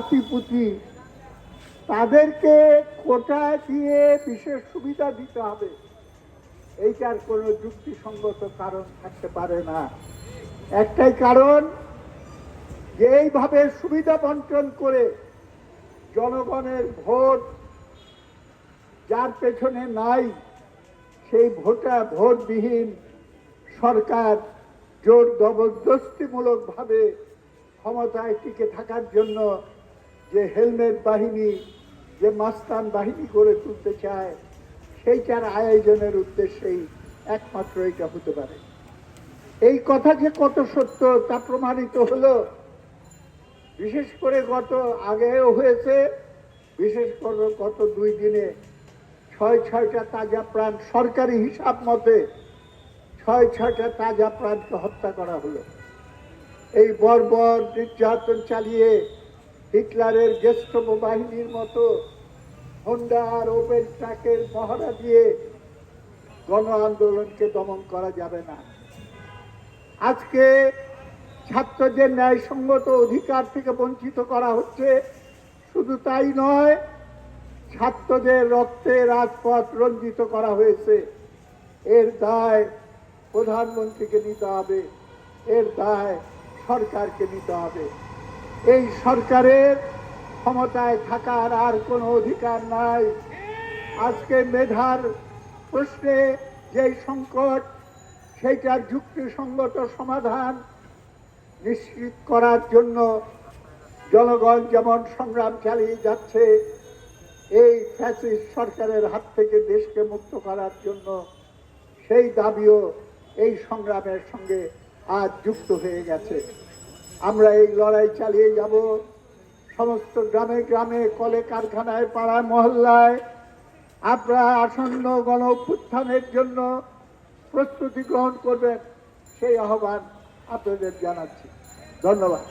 নাতিপুতি তাদেরকে কোটা দিয়ে বিশেষ সুবিধা দিতে হবে। এইটার কোনো যুক্তিসঙ্গত কারণ থাকতে পারে না। একটাই কারণ, যে এইভাবে সুবিধা বন্টন করে জনগণের ভোট যার পেছনে নাই, সেই ভোটা ভোটবিহীন সরকার জোর জবরদস্তিমূলকভাবে ক্ষমতায় টিকে থাকার জন্য যে হেলমেট বাহিনী, যে মাস্তান বাহিনী গড়ে তুলতে চায়, সেইটার আয়োজনের উদ্দেশ্যেই একমাত্র এটা হতে পারে। এই কথা যে কত সত্য তা প্রমাণিত হলো। বিশেষ করে গত আগেও হয়েছে, বিশেষ করে গত দুই দিনে ছয় ছয়টা তাজা প্রাণ সরকারি হিসাব মতে ছয় ছয়টা তাজা প্রাণকে হত্যা করা হলো। এই বর্বর নির্যাতন চালিয়ে হিটলারের জ্যেষ্ঠ বাহিনীর মতো হোন্ডা আর ওপেন ট্রাকের পহরা দিয়ে গণ আন্দোলনকে দমন করা যাবে না। আজকে ছাত্রদের ন্যায়সঙ্গত অধিকার থেকে বঞ্চিত করা হচ্ছে। শুধু তাই নয়, ছাত্রদের রক্তে রাজপথ রঞ্জিত করা হয়েছে। এর দায় প্রধানমন্ত্রীকে নিতে হবে, এর দায় সরকারকে নিতে হবে। এই সরকারের ক্ষমতায় থাকার আর কোনো অধিকার নাই। আজকে মেধার প্রশ্নে যেই সংকট, সেইটার যুক্তিসঙ্গত সমাধান নিশ্চিত করার জন্য জনগণ যেমন সংগ্রাম চালিয়ে যাচ্ছে, এই ফ্যাসিস্ট সরকারের হাত থেকে দেশকে মুক্ত করার জন্য সেই দাবিও এই সংগ্রামের সঙ্গে আজ যুক্ত হয়ে গেছে। আমরা এই লড়াই চালিয়ে যাব। সমস্ত গ্রামে গ্রামে কলে কারখানায়, পাড়ায়, মহল্লায় আপনারা আসন্ন গণ উত্থানের জন্য প্রস্তুতি গ্রহণ করবেন। সেই আহ্বান আপনাদের জানাচ্ছি। ধন্যবাদ।